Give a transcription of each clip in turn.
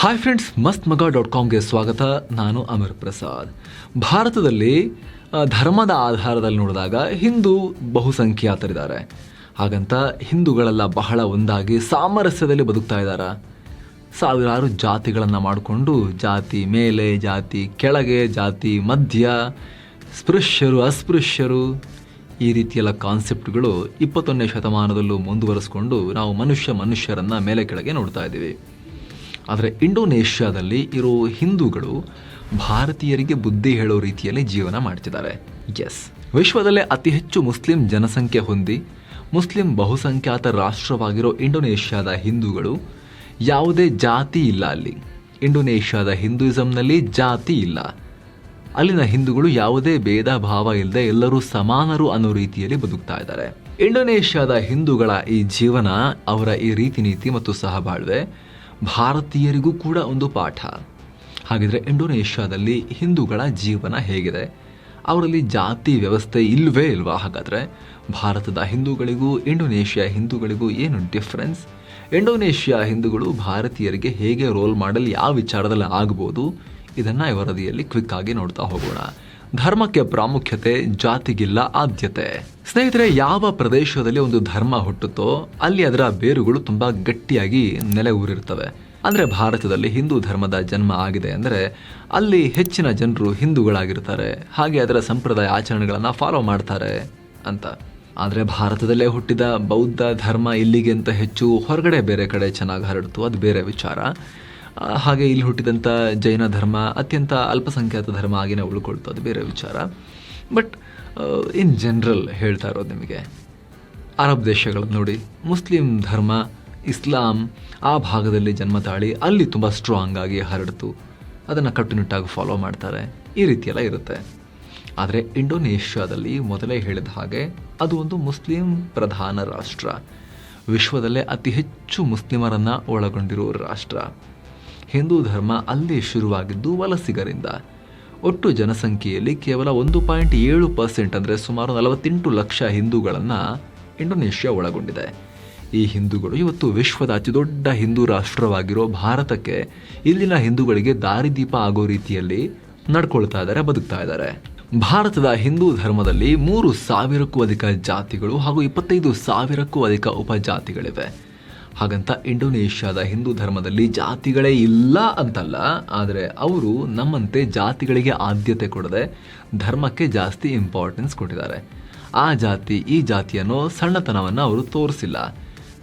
Hi friends Masth Maga dot ಕಾಮ್ಗೆ ಸ್ವಾಗತ. ನಾನು ಅಮರ್ ಪ್ರಸಾದ್. ಭಾರತದಲ್ಲಿ ಧರ್ಮದ ಆಧಾರದಲ್ಲಿ ನೋಡಿದಾಗ ಹಿಂದೂ ಬಹುಸಂಖ್ಯಾತರಿದ್ದಾರೆ. ಹಾಗಂತ ಹಿಂದೂಗಳೆಲ್ಲ ಬಹಳ ಒಂದಾಗಿ ಸಾಮರಸ್ಯದಲ್ಲಿ ಬದುಕ್ತಾ ಇದ್ದಾರೆ? ಸಾವಿರಾರು ಜಾತಿಗಳನ್ನು ಮಾಡಿಕೊಂಡು ಜಾತಿ ಮೇಲೆ, ಜಾತಿ ಕೆಳಗೆ, ಜಾತಿ ಮಧ್ಯ, ಸ್ಪೃಶ್ಯರು, ಅಸ್ಪೃಶ್ಯರು, ಈ ರೀತಿಯೆಲ್ಲ ಕಾನ್ಸೆಪ್ಟ್ಗಳು ಇಪ್ಪತ್ತೊಂದನೇ ಶತಮಾನದಲ್ಲೂ ಮುಂದುವರಿಸ್ಕೊಂಡು ನಾವು ಮನುಷ್ಯ ಮನುಷ್ಯರನ್ನು ಮೇಲೆ ಕೆಳಗೆ ನೋಡ್ತಾ ಇದ್ದೀವಿ. ಆದರೆ ಇಂಡೋನೇಷ್ಯಾದಲ್ಲಿ ಇರೋ ಹಿಂದೂಗಳು ಭಾರತೀಯರಿಗೆ ಬುದ್ಧಿ ಹೇಳೋ ರೀತಿಯಲ್ಲಿ ಜೀವನ ಮಾಡ್ತಿದ್ದಾರೆ. ಎಸ್ ವಿಶ್ವದಲ್ಲೇ ಅತಿ ಹೆಚ್ಚು ಮುಸ್ಲಿಂ ಜನಸಂಖ್ಯೆ ಹೊಂದಿ, ಮುಸ್ಲಿಂ ಬಹುಸಂಖ್ಯಾತ ರಾಷ್ಟ್ರವಾಗಿರೋ ಇಂಡೋನೇಷ್ಯಾದ ಹಿಂದೂಗಳು ಯಾವುದೇ ಜಾತಿ ಇಲ್ಲ ಅಲ್ಲಿ. ಇಂಡೋನೇಷ್ಯಾದ ಹಿಂದೂಯಿಸಂನಲ್ಲಿ ಜಾತಿ ಇಲ್ಲ. ಅಲ್ಲಿನ ಹಿಂದೂಗಳು ಯಾವುದೇ ಭೇದ ಭಾವ ಇಲ್ಲದೆ ಎಲ್ಲರೂ ಸಮಾನರು ಅನ್ನೋ ರೀತಿಯಲ್ಲಿ ಬದುಕ್ತಾ ಇದ್ದಾರೆ. ಇಂಡೋನೇಷ್ಯಾದ ಹಿಂದೂಗಳ ಈ ಜೀವನ ಅವರ ಈ ರೀತಿ ನೀತಿ ಮತ್ತು ಸಹಬಾಳ್ವೆ ಭಾರತೀಯರಿಗೂ ಕೂಡ ಒಂದು ಪಾಠ. ಹಾಗಿದ್ರೆ ಇಂಡೋನೇಷ್ಯಾದಲ್ಲಿ ಹಿಂದೂಗಳ ಜೀವನ ಹೇಗಿದೆ? ಅವರಲ್ಲಿ ಜಾತಿ ವ್ಯವಸ್ಥೆ ಇಲ್ಲವೇ ಇಲ್ವಾ? ಹಾಗಾದರೆ ಭಾರತದ ಹಿಂದೂಗಳಿಗೂ, ಇಂಡೋನೇಷ್ಯಾ ಹಿಂದೂಗಳಿಗೂ ಏನು ಡಿಫ್ರೆನ್ಸ್ ಇಂಡೋನೇಷ್ಯಾ ಹಿಂದೂಗಳು ಭಾರತೀಯರಿಗೆ ಹೇಗೆ ರೋಲ್ ಮಾಡಲ್ ಯಾವ ವಿಚಾರದಲ್ಲಿ ಆಗ್ಬೋದು? ಇದನ್ನು ವರದಿಯಲ್ಲಿ ಕ್ವಿಕ್ಕಾಗಿ ನೋಡ್ತಾ ಹೋಗೋಣ. ಧರ್ಮಕ್ಕೆ ಪ್ರಾಮುಖ್ಯತೆ, ಜಾತಿಗಿಲ್ಲ, ಆದ್ಯತೆ. ಸ್ನೇಹಿತರೆ, ಯಾವ ಪ್ರದೇಶದಲ್ಲಿ ಒಂದು ಧರ್ಮ ಹುಟ್ಟುತ್ತೋ ಅಲ್ಲಿ ಅದರ ಬೇರುಗಳು ತುಂಬಾ ಗಟ್ಟಿಯಾಗಿ ನೆಲೆ ಊರಿರ್ತವೆ. ಅಂದ್ರೆ ಭಾರತದಲ್ಲಿ ಹಿಂದೂ ಧರ್ಮದ ಜನ್ಮ ಆಗಿದೆ ಅಂದ್ರೆ ಅಲ್ಲಿ ಹೆಚ್ಚಿನ ಜನರು ಹಿಂದೂಗಳಾಗಿರ್ತಾರೆ. ಹಾಗೆ ಅದರ ಸಂಪ್ರದಾಯ ಆಚರಣೆಗಳನ್ನು ಫಾಲೋ ಮಾಡ್ತಾರೆ ಅಂತ. ಆದರೆ ಭಾರತದಲ್ಲೇ ಹುಟ್ಟಿದ ಬೌದ್ಧ ಧರ್ಮ ಇಲ್ಲಿಗಿಂತ ಹೆಚ್ಚು ಹೊರಗಡೆ ಬೇರೆ ಕಡೆ ಚೆನ್ನಾಗಿ ಹರಡ್ತು, ಅದು ಬೇರೆ ವಿಚಾರ. ಹಾಗೆ ಇಲ್ಲಿ ಹುಟ್ಟಿದಂಥ ಜೈನ ಧರ್ಮ ಅತ್ಯಂತ ಅಲ್ಪಸಂಖ್ಯಾತ ಧರ್ಮ ಆಗಿನೇ ಉಳ್ಕೊಳ್ತು. ಅದು ಬೇರೆ ವಿಚಾರ. ಬಟ್ ಇನ್ ಜನರಲ್ ಹೇಳ್ತಾ ಇರೋದು ನಿಮಗೆ, ಅರಬ್ ದೇಶಗಳನ್ನು ನೋಡಿ, ಮುಸ್ಲಿಂ ಧರ್ಮ, ಇಸ್ಲಾಂ ಆ ಭಾಗದಲ್ಲಿ ಜನ್ಮ ತಾಳಿ ಅಲ್ಲಿ ತುಂಬ ಸ್ಟ್ರಾಂಗ್ ಆಗಿ ಹರಡ್ತು. ಅದನ್ನು ಕಟ್ಟುನಿಟ್ಟಾಗಿ ಫಾಲೋ ಮಾಡ್ತಾರೆ. ಈ ರೀತಿಯೆಲ್ಲ ಇರುತ್ತೆ. ಆದರೆ ಇಂಡೋನೇಷ್ಯಾದಲ್ಲಿ ಮೊದಲೇ ಹೇಳಿದ ಹಾಗೆ ಅದು ಒಂದು ಮುಸ್ಲಿಂ ಪ್ರಧಾನ ರಾಷ್ಟ್ರ. ವಿಶ್ವದಲ್ಲೇ ಅತಿ ಹೆಚ್ಚು ಮುಸ್ಲಿಮರನ್ನು ಒಳಗೊಂಡಿರುವ ರಾಷ್ಟ್ರ. ಹಿಂದೂ ಧರ್ಮ ಅಲ್ಲಿ ಶುರುವಾಗಿದ್ದು ವಲಸಿಗರಿಂದ. ಒಟ್ಟು ಜನಸಂಖ್ಯೆಯಲ್ಲಿ ಕೇವಲ ಒಂದು ಪಾಯಿಂಟ್ ಏಳು ಪರ್ಸೆಂಟ್ ಅಂದರೆ ಸುಮಾರು ನಲವತ್ತೆಂಟು ಲಕ್ಷ ಹಿಂದೂಗಳನ್ನು ಇಂಡೋನೇಷ್ಯಾ ಒಳಗೊಂಡಿದೆ. ಈ ಹಿಂದೂಗಳು ಇವತ್ತು ವಿಶ್ವದ ಅತಿದೊಡ್ಡ ಹಿಂದೂ ರಾಷ್ಟ್ರವಾಗಿರೋ ಭಾರತಕ್ಕೆ ಇಲ್ಲಿನ ಹಿಂದೂಗಳಿಗೆ ದಾರಿದೀಪ ಆಗೋ ರೀತಿಯಲ್ಲಿ ನಡ್ಕೊಳ್ತಾ ಇದ್ದಾರೆ ಬದುಕ್ತಾ ಇದ್ದಾರೆ ಭಾರತದ ಹಿಂದೂ ಧರ್ಮದಲ್ಲಿ ಮೂರು ಸಾವಿರಕ್ಕೂ ಅಧಿಕ ಜಾತಿಗಳು ಹಾಗೂ ಇಪ್ಪತ್ತೈದು ಸಾವಿರಕ್ಕೂ ಅಧಿಕ ಉಪಜಾತಿಗಳಿವೆ. ಹಾಗಂತ ಇಂಡೋನೇಷ್ಯಾದ ಹಿಂದೂ ಧರ್ಮದಲ್ಲಿ ಜಾತಿಗಳೇ ಇಲ್ಲ ಅಂತಲ್ಲ, ಆದರೆ ಅವರು ನಮ್ಮಂತೆ ಜಾತಿಗಳಿಗೆ ಆದ್ಯತೆ ಕೊಡದೆ ಧರ್ಮಕ್ಕೆ ಜಾಸ್ತಿ ಇಂಪಾರ್ಟೆನ್ಸ್ ಕೊಟ್ಟಿದ್ದಾರೆ. ಆ ಜಾತಿ, ಈ ಜಾತಿಯನ್ನು ಸಣ್ಣತನವನ್ನು ಅವರು ತೋರಿಸಿಲ್ಲ.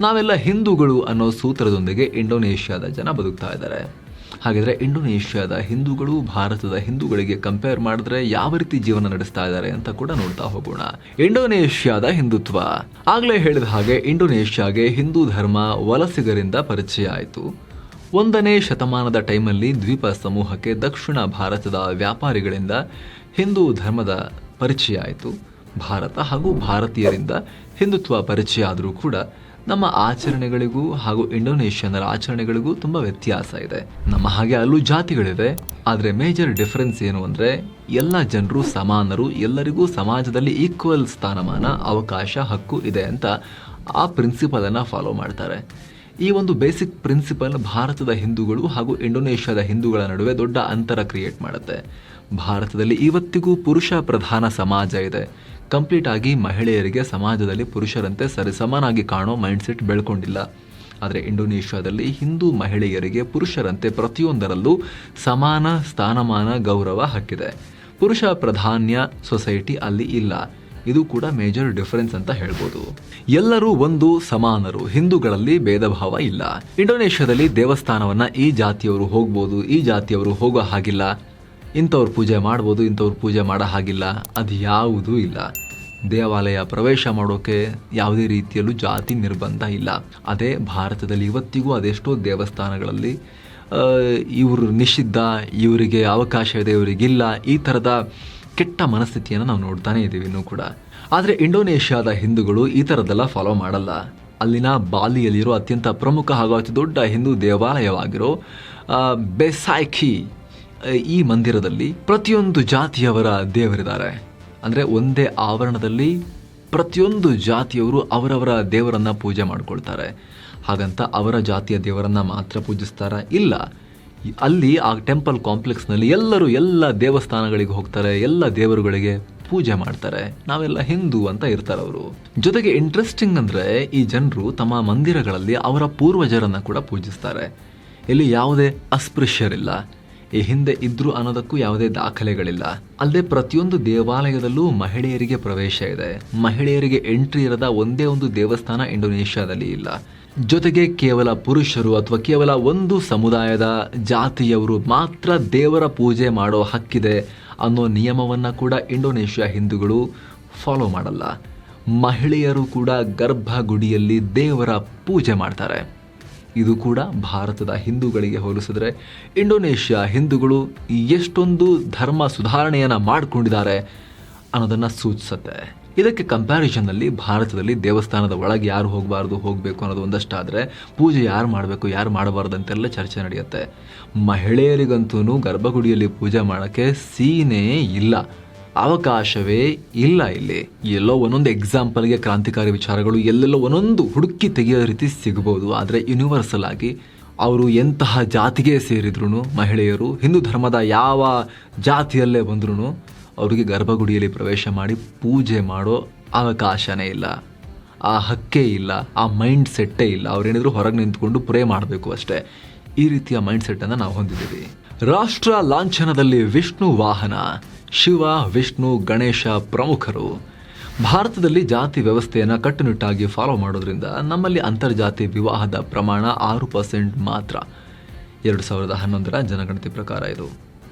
ನಾವೆಲ್ಲ ಹಿಂದೂಗಳು ಅನ್ನೋ ಸೂತ್ರದೊಂದಿಗೆ ಇಂಡೋನೇಷ್ಯಾದ ಜನ ಬದುಕ್ತಾ ಇದ್ದಾರೆ. ಹಾಗಿದ್ರೆ ಇಂಡೋನೇಷ್ಯಾದ ಹಿಂದೂಗಳು ಭಾರತದ ಹಿಂದೂಗಳಿಗೆ ಕಂಪೇರ್ ಮಾಡಿದ್ರೆ ಯಾವ ರೀತಿ ಜೀವನ ನಡೆಸ್ತಾ ಇದ್ದಾರೆ ಅಂತ ಕೂಡ ನೋಡ್ತಾ ಹೋಗೋಣ. ಇಂಡೋನೇಷ್ಯಾದ ಹಿಂದುತ್ವ. ಆಗ್ಲೇ ಹೇಳಿದ ಹಾಗೆ ಇಂಡೋನೇಷ್ಯಾಗೆ ಹಿಂದೂ ಧರ್ಮ ವಲಸಿಗರಿಂದ ಪರಿಚಯ ಆಯಿತು. ಒಂದನೇ ಶತಮಾನದ ಟೈಮಲ್ಲಿ ದ್ವೀಪ ಸಮೂಹಕ್ಕೆ ದಕ್ಷಿಣ ಭಾರತದ ವ್ಯಾಪಾರಿಗಳಿಂದ ಹಿಂದೂ ಧರ್ಮದ ಪರಿಚಯ ಆಯಿತು. ಭಾರತ ಹಾಗೂ ಭಾರತೀಯರಿಂದ ಹಿಂದುತ್ವ ಪರಿಚಯ ಆದರೂ ಕೂಡ ನಮ್ಮ ಆಚರಣೆಗಳಿಗೂ ಹಾಗೂ ಇಂಡೋನೇಷ್ಯನ್ನರ ಆಚರಣೆಗಳಿಗೂ ತುಂಬ ವ್ಯತ್ಯಾಸ ಇದೆ. ನಮ್ಮ ಹಾಗೆ ಅಲ್ಲೂ ಜಾತಿಗಳಿವೆ. ಆದರೆ ಮೇಜರ್ ಡಿಫರೆನ್ಸ್ ಏನು ಅಂದರೆ, ಎಲ್ಲ ಜನರು ಸಮಾನರು, ಎಲ್ಲರಿಗೂ ಸಮಾಜದಲ್ಲಿ ಈಕ್ವಲ್ ಸ್ಥಾನಮಾನ, ಅವಕಾಶ, ಹಕ್ಕು ಇದೆ ಅಂತ ಆ ಪ್ರಿನ್ಸಿಪಲನ್ನು ಫಾಲೋ ಮಾಡ್ತಾರೆ. ಈ ಒಂದು ಬೇಸಿಕ್ ಪ್ರಿನ್ಸಿಪಲ್ ಭಾರತದ ಹಿಂದೂಗಳು ಹಾಗೂ ಇಂಡೋನೇಷ್ಯಾದ ಹಿಂದೂಗಳ ನಡುವೆ ದೊಡ್ಡ ಅಂತರ ಕ್ರಿಯೇಟ್ ಮಾಡುತ್ತೆ. ಭಾರತದಲ್ಲಿ ಇವತ್ತಿಗೂ ಪುರುಷ ಪ್ರಧಾನ ಸಮಾಜ ಇದೆ. ಕಂಪ್ಲೀಟ್ ಆಗಿ ಮಹಿಳೆಯರಿಗೆ ಸಮಾಜದಲ್ಲಿ ಪುರುಷರಂತೆ ಸರಿಸಮಾನಾಗಿ ಕಾಣೋ ಮೈಂಡ್ಸೆಟ್ ಬೆಳ್ಕೊಂಡಿಲ್ಲ. ಆದರೆ ಇಂಡೋನೇಷ್ಯಾದಲ್ಲಿ ಹಿಂದೂ ಮಹಿಳೆಯರಿಗೆ ಪುರುಷರಂತೆ ಪ್ರತಿಯೊಂದರಲ್ಲೂ ಸಮಾನ ಸ್ಥಾನಮಾನ ಗೌರವ ಹಕ್ಕಿದೆ. ಪುರುಷ ಪ್ರಧಾನ್ಯ ಸೊಸೈಟಿ ಅಲ್ಲಿ ಇಲ್ಲ. ಇದು ಕೂಡ ಮೇಜರ್ ಡಿಫರೆನ್ಸ್ ಅಂತ ಹೇಳ್ಬೋದು. ಎಲ್ಲರೂ ಒಂದು ಸಮಾನರು, ಹಿಂದೂಗಳಲ್ಲಿ ಭೇದ ಭಾವ ಇಲ್ಲ. ಇಂಡೋನೇಷ್ಯಾದಲ್ಲಿ ದೇವಸ್ಥಾನವನ್ನ ಈ ಜಾತಿಯವರು ಹೋಗ್ಬೋದು, ಈ ಜಾತಿಯವರು ಹೋಗೋ ಹಾಗಿಲ್ಲ. ಇಂಥವ್ರು ಪೂಜೆ ಮಾಡ್ಬೋದು, ಇಂಥವ್ರು ಪೂಜೆ ಮಾಡೋ ಹಾಗಿಲ್ಲ. ಅದು ಯಾವುದೂ ಇಲ್ಲ. ದೇವಾಲಯ ಪ್ರವೇಶ ಮಾಡೋಕೆ ಯಾವುದೇ ರೀತಿಯಲ್ಲೂ ಜಾತಿ ನಿರ್ಬಂಧ ಇಲ್ಲ. ಅದೇ ಭಾರತದಲ್ಲಿ ಇವತ್ತಿಗೂ ಅದೆಷ್ಟೋ ದೇವಸ್ಥಾನಗಳಲ್ಲಿ ಇವರು ನಿಷಿದ್ಧ, ಇವರಿಗೆ ಅವಕಾಶ ಇದೆ, ಇವರಿಗಿಲ್ಲ, ಈ ಥರದ ಕೆಟ್ಟ ಮನಸ್ಥಿತಿಯನ್ನು ನಾವು ನೋಡ್ತಾನೇ ಇದ್ದೀವಿ ಇನ್ನೂ ಕೂಡ. ಆದರೆ ಇಂಡೋನೇಷ್ಯಾದ ಹಿಂದೂಗಳು ಈ ಥರದ್ದೆಲ್ಲ ಫಾಲೋ ಮಾಡಲ್ಲ. ಅಲ್ಲಿನ ಬಾಲಿಯಲ್ಲಿರೋ ಅತ್ಯಂತ ಪ್ರಮುಖ ಹಾಗೂ ಅತಿ ದೊಡ್ಡ ಹಿಂದೂ ದೇವಾಲಯವಾಗಿರೋ ಬೆಸಾಯ್ಖಿ ಈ ಮಂದಿರದಲ್ಲಿ ಪ್ರತಿಯೊಂದು ಜಾತಿಯವರ ದೇವರಿದ್ದಾರೆ. ಅಂದರೆ ಒಂದೇ ಆವರಣದಲ್ಲಿ ಪ್ರತಿಯೊಂದು ಜಾತಿಯವರು ಅವರವರ ದೇವರನ್ನು ಪೂಜೆ ಮಾಡಿಕೊಳ್ತಾರೆ. ಹಾಗಂತ ಅವರ ಜಾತಿಯ ದೇವರನ್ನು ಮಾತ್ರ ಪೂಜಿಸ್ತಾರೆ? ಇಲ್ಲ. ಅಲ್ಲಿ ಆ ಟೆಂಪಲ್ ಕಾಂಪ್ಲೆಕ್ಸ್ನಲ್ಲಿ ಎಲ್ಲರೂ ಎಲ್ಲ ದೇವಸ್ಥಾನಗಳಿಗೆ ಹೋಗ್ತಾರೆ, ಎಲ್ಲ ದೇವರುಗಳಿಗೆ ಪೂಜೆ ಮಾಡ್ತಾರೆ. ನಾವೆಲ್ಲ ಹಿಂದೂ ಅಂತ ಇರ್ತಾರೆ ಅವರು ಜೊತೆಗೆ ಇಂಟ್ರೆಸ್ಟಿಂಗ್ ಅಂದರೆ ಈ ಜನರು ತಮ್ಮ ಮಂದಿರಗಳಲ್ಲಿ ಅವರ ಪೂರ್ವಜರನ್ನು ಕೂಡ ಪೂಜಿಸ್ತಾರೆ. ಇಲ್ಲಿ ಯಾವುದೇ ಅಸ್ಪೃಶ್ಯರಿಲ್ಲ. ಈ ಹಿಂದೆ ಇದ್ರು ಅನ್ನೋದಕ್ಕೂ ಯಾವುದೇ ದಾಖಲೆಗಳಿಲ್ಲ. ಅಲ್ಲದೆ ಪ್ರತಿಯೊಂದು ದೇವಾಲಯದಲ್ಲೂ ಮಹಿಳೆಯರಿಗೆ ಪ್ರವೇಶ ಇದೆ. ಮಹಿಳೆಯರಿಗೆ ಎಂಟ್ರಿ ಇರದ ಒಂದೇ ಒಂದು ದೇವಸ್ಥಾನ ಇಂಡೋನೇಷ್ಯಾದಲ್ಲಿ ಇಲ್ಲ. ಜೊತೆಗೆ ಕೇವಲ ಪುರುಷರು ಅಥವಾ ಕೇವಲ ಒಂದು ಸಮುದಾಯದ ಜಾತಿಯವರು ಮಾತ್ರ ದೇವರ ಪೂಜೆ ಮಾಡೋ ಹಕ್ಕಿದೆ ಅನ್ನೋ ನಿಯಮವನ್ನು ಕೂಡ ಇಂಡೋನೇಷ್ಯಾ ಹಿಂದೂಗಳು ಫಾಲೋ ಮಾಡಲ್ಲ. ಮಹಿಳೆಯರು ಕೂಡ ಗರ್ಭಗುಡಿಯಲ್ಲಿ ದೇವರ ಪೂಜೆ ಮಾಡ್ತಾರೆ. ಇದು ಕೂಡ ಭಾರತದ ಹಿಂದೂಗಳಿಗೆ ಹೋಲಿಸಿದ್ರೆ ಇಂಡೋನೇಷ್ಯಾ ಹಿಂದೂಗಳು ಎಷ್ಟೊಂದು ಧರ್ಮ ಸುಧಾರಣೆಯನ್ನು ಮಾಡಿಕೊಂಡಿದ್ದಾರೆ ಅನ್ನೋದನ್ನು ಸೂಚಿಸುತ್ತೆ. ಇದಕ್ಕೆ ಕಂಪ್ಯಾರಿಸನ್ನಲ್ಲಿ ಭಾರತದಲ್ಲಿ ದೇವಸ್ಥಾನದ ಒಳಗೆ ಯಾರು ಹೋಗಬಾರ್ದು, ಹೋಗಬೇಕು ಅನ್ನೋದು ಒಂದಷ್ಟಾದರೆ ಪೂಜೆ ಯಾರು ಮಾಡಬೇಕು, ಯಾರು ಮಾಡಬಾರ್ದು ಅಂತೆಲ್ಲ ಚರ್ಚೆ ನಡೆಯುತ್ತೆ. ಮಹಿಳೆಯರಿಗಂತೂ ಗರ್ಭಗುಡಿಯಲ್ಲಿ ಪೂಜೆ ಮಾಡೋಕ್ಕೆ ಸೀನೇ ಇಲ್ಲ. ಅವಕಾಶವೇ ಇಲ್ಲ ಇಲ್ಲಿ. ಎಲ್ಲೋ ಒಂದೊಂದು ಎಕ್ಸಾಂಪಲ್ಗೆ ಕ್ರಾಂತಿಕಾರಿ ವಿಚಾರಗಳು ಎಲ್ಲೆಲ್ಲೋ ಒಂದೊಂದು ಹುಡುಕಿ ತೆಗೆಯೋ ರೀತಿ ಸಿಗ್ಬೋದು. ಆದರೆ ಯೂನಿವರ್ಸಲ್ ಆಗಿ ಅವರು ಎಂತಹ ಜಾತಿಗೆ ಸೇರಿದ್ರು ಮಹಿಳೆಯರು, ಹಿಂದೂ ಧರ್ಮದ ಯಾವ ಜಾತಿಯಲ್ಲೇ ಬಂದ್ರೂ ಅವರಿಗೆ ಗರ್ಭಗುಡಿಯಲ್ಲಿ ಪ್ರವೇಶ ಮಾಡಿ ಪೂಜೆ ಮಾಡೋ ಅವಕಾಶನೇ ಇಲ್ಲ. ಆ ಹಕ್ಕೇ ಇಲ್ಲ, ಆ ಮೈಂಡ್ ಸೆಟ್ಟೇ ಇಲ್ಲ. ಅವ್ರೇನಿದ್ರು ಹೊರಗೆ ನಿಂತ್ಕೊಂಡು ಪ್ರೇ ಮಾಡಬೇಕು ಅಷ್ಟೇ. ಈ ರೀತಿಯ ಮೈಂಡ್ ಸೆಟ್ಟನ್ನು ನಾವು ಹೊಂದಿದ್ದೀವಿ. ರಾಷ್ಟ್ರ ಲಾಂಛನದಲ್ಲಿ ವಿಷ್ಣು ವಾಹನ. ಶಿವ, ವಿಷ್ಣು, ಗಣೇಶ ಪ್ರಮುಖರು. ಭಾರತದಲ್ಲಿ ಜಾತಿ ವ್ಯವಸ್ಥೆಯನ್ನು ಕಟ್ಟುನಿಟ್ಟಾಗಿ ಫಾಲೋ ಮಾಡೋದ್ರಿಂದ ನಮ್ಮಲ್ಲಿ ಅಂತರ್ಜಾತಿ ವಿವಾಹದ ಪ್ರಮಾಣ ಆರು ಪರ್ಸೆಂಟ್ ಮಾತ್ರ. ಎರಡು ಸಾವಿರದ ಹನ್ನೊಂದರ ಜನಗಣತಿ ಪ್ರಕಾರ ಇದು.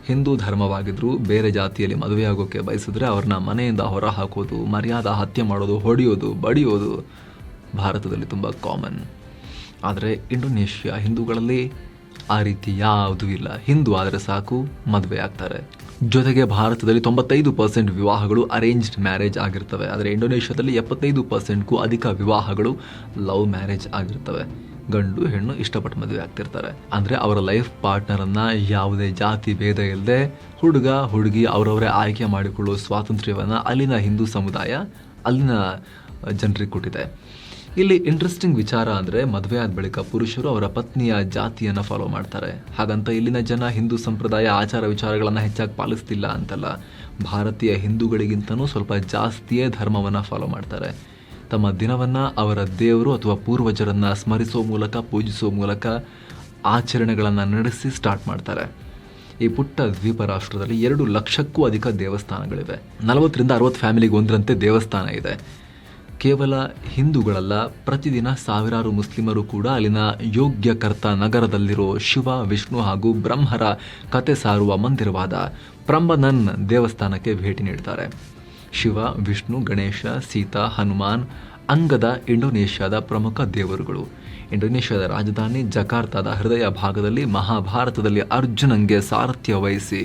ಹಿಂದೂ ಧರ್ಮವಾಗಿದ್ದರೂ ಬೇರೆ ಜಾತಿಯಲ್ಲಿ ಮದುವೆಯಾಗೋಕ್ಕೆ ಬಯಸಿದ್ರೆ ಅವ್ರನ್ನ ಮನೆಯಿಂದ ಹೊರ ಹಾಕೋದು ಮರ್ಯಾದ ಹತ್ಯೆ ಮಾಡೋದು, ಹೊಡೆಯೋದು, ಬಡಿಯೋದು ಭಾರತದಲ್ಲಿ ತುಂಬ ಕಾಮನ್ ಆದರೆ ಇಂಡೋನೇಷ್ಯಾ ಹಿಂದೂಗಳಲ್ಲಿ ಆ ರೀತಿ ಯಾವುದೂ ಇಲ್ಲ. ಹಿಂದೂ ಆದರೆ ಸಾಕು, ಮದುವೆ ಆಗ್ತಾರೆ. ಜೊತೆಗೆ ಭಾರತದಲ್ಲಿ ತೊಂಬತ್ತೈದು ಪರ್ಸೆಂಟ್ ವಿವಾಹಗಳು ಅರೇಂಜ್ಡ್ ಮ್ಯಾರೇಜ್ ಆಗಿರ್ತವೆ. ಆದರೆ ಇಂಡೋನೇಷ್ಯಾದಲ್ಲಿ ಎಪ್ಪತ್ತೈದು ಪರ್ಸೆಂಟ್ಗೂ ಅಧಿಕ ವಿವಾಹಗಳು ಲವ್ ಮ್ಯಾರೇಜ್ ಆಗಿರ್ತವೆ. ಗಂಡು, ಹೆಣ್ಣು ಇಷ್ಟಪಟ್ಟು ಮದುವೆ ಆಗ್ತಿರ್ತಾರೆ. ಅಂದರೆ ಅವರ ಲೈಫ್ ಪಾರ್ಟ್ನರನ್ನು ಯಾವುದೇ ಜಾತಿ, ಭೇದ ಇಲ್ಲದೆ ಹುಡುಗ, ಹುಡುಗಿ ಅವರವರೇ ಆಯ್ಕೆ ಮಾಡಿಕೊಳ್ಳುವ ಸ್ವಾತಂತ್ರ್ಯವನ್ನು ಅಲ್ಲಿನ ಹಿಂದೂ ಸಮುದಾಯ, ಅಲ್ಲಿನ ಜನರಿಗೆ ಕೊಟ್ಟಿದೆ. ಇಲ್ಲಿ ಇಂಟ್ರೆಸ್ಟಿಂಗ್ ವಿಚಾರ ಅಂದರೆ ಮದುವೆ ಆದ ಬಳಿಕ ಪುರುಷರು ಅವರ ಪತ್ನಿಯ ಜಾತಿಯನ್ನು ಫಾಲೋ ಮಾಡ್ತಾರೆ. ಹಾಗಂತ ಇಲ್ಲಿನ ಜನ ಹಿಂದೂ ಸಂಪ್ರದಾಯ ಆಚಾರ ವಿಚಾರಗಳನ್ನು ಹೆಚ್ಚಾಗಿ ಪಾಲಿಸ್ತಿಲ್ಲ ಅಂತಲ್ಲ. ಭಾರತೀಯ ಹಿಂದೂಗಳಿಗಿಂತನೂ ಸ್ವಲ್ಪ ಜಾಸ್ತಿಯೇ ಧರ್ಮವನ್ನು ಫಾಲೋ ಮಾಡ್ತಾರೆ. ತಮ್ಮ ದಿನವನ್ನು ಅವರ ದೇವರು ಅಥವಾ ಪೂರ್ವಜರನ್ನು ಸ್ಮರಿಸೋ ಮೂಲಕ, ಪೂಜಿಸೋ ಮೂಲಕ ಆಚರಣೆಗಳನ್ನು ನಡೆಸಿ ಸ್ಟಾರ್ಟ್ ಮಾಡ್ತಾರೆ. ಈ ಪುಟ್ಟ ದ್ವೀಪ ರಾಷ್ಟ್ರದಲ್ಲಿ ಎರಡು ಲಕ್ಷಕ್ಕೂ ಅಧಿಕ ದೇವಸ್ಥಾನಗಳಿವೆ. ನಲವತ್ತರಿಂದ ಅರವತ್ತು ಫ್ಯಾಮಿಲಿಗೆ ಒಂದರಂತೆ ದೇವಸ್ಥಾನ ಇದೆ. ಕೇವಲ ಹಿಂದೂಗಳಲ್ಲ, ಪ್ರತಿದಿನ ಸಾವಿರಾರು ಮುಸ್ಲಿಮರು ಕೂಡ ಅಲ್ಲಿನ ಯೋಗ್ಯಕರ್ತ ನಗರದಲ್ಲಿರೋ ಶಿವ, ವಿಷ್ಣು ಹಾಗೂ ಬ್ರಹ್ಮರ ಕತೆ ಸಾರುವ ಮಂದಿರವಾದ ಪ್ರಂಬನನ್ ದೇವಸ್ಥಾನಕ್ಕೆ ಭೇಟಿ ನೀಡ್ತಾರೆ. ಶಿವ, ವಿಷ್ಣು, ಗಣೇಶ, ಸೀತಾ, ಹನುಮಾನ್, ಅಂಗದ ಇಂಡೋನೇಷ್ಯಾದ ಪ್ರಮುಖ ದೇವರುಗಳು. ಇಂಡೋನೇಷ್ಯಾದ ರಾಜಧಾನಿ ಜಕಾರ್ತಾದ ಹೃದಯ ಭಾಗದಲ್ಲಿ ಮಹಾಭಾರತದಲ್ಲಿ ಅರ್ಜುನಂಗೆ ಸಾರಥ್ಯ ವಹಿಸಿ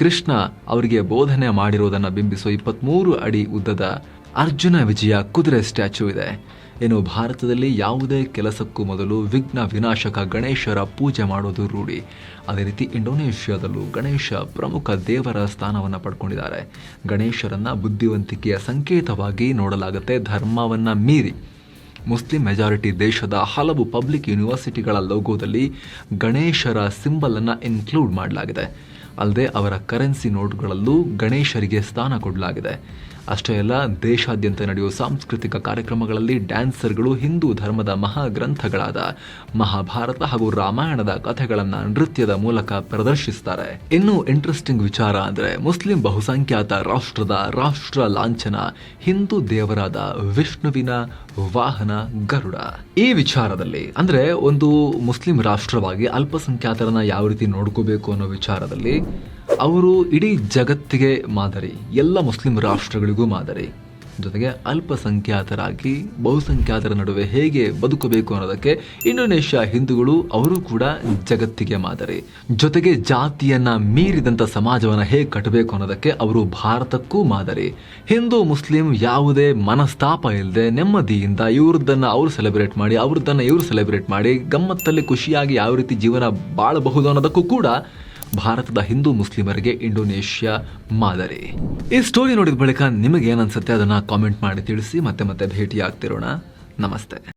ಕೃಷ್ಣ ಅವರಿಗೆ ಬೋಧನೆ ಮಾಡಿರೋದನ್ನು ಬಿಂಬಿಸುವ ಇಪ್ಪತ್ತ್ಮೂರು ಅಡಿ ಉದ್ದದ ಅರ್ಜುನ ವಿಜಯ ಕುದುರೆ ಸ್ಟ್ಯಾಚು ಇದೆ. ಇನ್ನು ಭಾರತದಲ್ಲಿ ಯಾವುದೇ ಕೆಲಸಕ್ಕೂ ಮೊದಲು ವಿಘ್ನ ವಿನಾಶಕ ಗಣೇಶರ ಪೂಜೆ ಮಾಡೋದು ರೂಢಿ. ಅದೇ ರೀತಿ ಇಂಡೋನೇಷ್ಯಾದಲ್ಲೂ ಗಣೇಶ ಪ್ರಮುಖ ದೇವರ ಸ್ಥಾನವನ್ನು ಪಡ್ಕೊಂಡಿದ್ದಾರೆ. ಗಣೇಶರನ್ನು ಬುದ್ಧಿವಂತಿಕೆಯ ಸಂಕೇತವಾಗಿ ನೋಡಲಾಗುತ್ತೆ ಧರ್ಮವನ್ನು ಮೀರಿ. ಮುಸ್ಲಿಂ ಮೆಜಾರಿಟಿ ದೇಶದ ಹಲವು ಪಬ್ಲಿಕ್ ಯೂನಿವರ್ಸಿಟಿಗಳ ಲೋಗೋದಲ್ಲಿ ಗಣೇಶರ ಸಿಂಬಲನ್ನು ಇನ್ಕ್ಲೂಡ್ ಮಾಡಲಾಗಿದೆ. ಅಲ್ಲದೆ ಅವರ ಕರೆನ್ಸಿ ನೋಟ್ಗಳಲ್ಲೂ ಗಣೇಶರಿಗೆ ಸ್ಥಾನ ಕೊಡಲಾಗಿದೆ. ಅಷ್ಟೇ ಅಲ್ಲ, ದೇಶಾದ್ಯಂತ ನಡೆಯುವ ಸಾಂಸ್ಕೃತಿಕ ಕಾರ್ಯಕ್ರಮಗಳಲ್ಲಿ ಡ್ಯಾನ್ಸರ್ಗಳು, ಹಿಂದೂ ಧರ್ಮದ ಮಹಾಗ್ರಂಥಗಳಾದ ಮಹಾಭಾರತ ಹಾಗೂ ರಾಮಾಯಣದ ಕಥೆಗಳನ್ನು ನೃತ್ಯದ ಮೂಲಕ ಪ್ರದರ್ಶಿಸ್ತಾರೆ. ಇನ್ನು ಇಂಟ್ರೆಸ್ಟಿಂಗ್ ವಿಚಾರ ಅಂದ್ರೆ ಮುಸ್ಲಿಂ ಬಹುಸಂಖ್ಯಾತ ರಾಷ್ಟ್ರದ ರಾಷ್ಟ್ರ ಲಾಂಛನ ಹಿಂದೂ ದೇವರಾದ ವಿಷ್ಣುವಿನ ವಾಹನ ಗರುಡ. ಈ ವಿಚಾರದಲ್ಲಿ ಅಂದ್ರೆ ಒಂದು ಮುಸ್ಲಿಂ ರಾಷ್ಟ್ರವಾಗಿ ಅಲ್ಪಸಂಖ್ಯಾತರನ್ನ ಯಾವ ರೀತಿ ನೋಡ್ಕೋಬೇಕು ಅನ್ನೋ ವಿಚಾರದಲ್ಲಿ ಅವರು ಇಡೀ ಜಗತ್ತಿಗೆ ಮಾದರಿ, ಎಲ್ಲ ಮುಸ್ಲಿಂ ರಾಷ್ಟ್ರಗಳಿಗೂ ಮಾದರಿ. ಜೊತೆಗೆ ಅಲ್ಪಸಂಖ್ಯಾತರಾಗಿ, ಬಹುಸಂಖ್ಯಾತರ ನಡುವೆ ಹೇಗೆ ಬದುಕಬೇಕು ಅನ್ನೋದಕ್ಕೆ ಇಂಡೋನೇಷ್ಯಾ ಹಿಂದೂಗಳು ಅವರು ಕೂಡ ಜಗತ್ತಿಗೆ ಮಾದರಿ. ಜೊತೆಗೆ ಜಾತಿಯನ್ನ ಮೀರಿದಂತ ಸಮಾಜವನ್ನು ಹೇಗೆ ಕಟ್ಟಬೇಕು ಅನ್ನೋದಕ್ಕೆ ಅವರು ಭಾರತಕ್ಕೂ ಮಾದರಿ. ಹಿಂದೂ, ಮುಸ್ಲಿಂ ಯಾವುದೇ ಮನಸ್ತಾಪ ಇಲ್ಲದೆ ನೆಮ್ಮದಿಯಿಂದ ಇವ್ರದ್ದನ್ನು ಅವರು ಸೆಲೆಬ್ರೇಟ್ ಮಾಡಿ, ಅವ್ರದ್ದನ್ನು ಇವರು ಸೆಲೆಬ್ರೇಟ್ ಮಾಡಿ ಗಮ್ಮತ್ತಲ್ಲಿ ಖುಷಿಯಾಗಿ ಯಾವ ರೀತಿ ಜೀವನ ಬಾಳಬಹುದು ಅನ್ನೋದಕ್ಕೂ ಕೂಡ ಭಾರತದ ಹಿಂದೂ ಮುಸ್ಲಿಮರಿಗೆ ಇಂಡೋನೇಷ್ಯಾ ಮಾದರಿ. ಈ ಸ್ಟೋರಿ ನೋಡಿದ ಬಳಿಕ ನಿಮಗೆ ಏನನ್ಸುತ್ತೆ ಅದನ್ನ ಕಾಮೆಂಟ್ ಮಾಡಿ ತಿಳಿಸಿ, ಮತ್ತೆ ಮತ್ತೆ ಭೇಟಿ ಆಗ್ತಿರೋಣ ನಮಸ್ತೆ.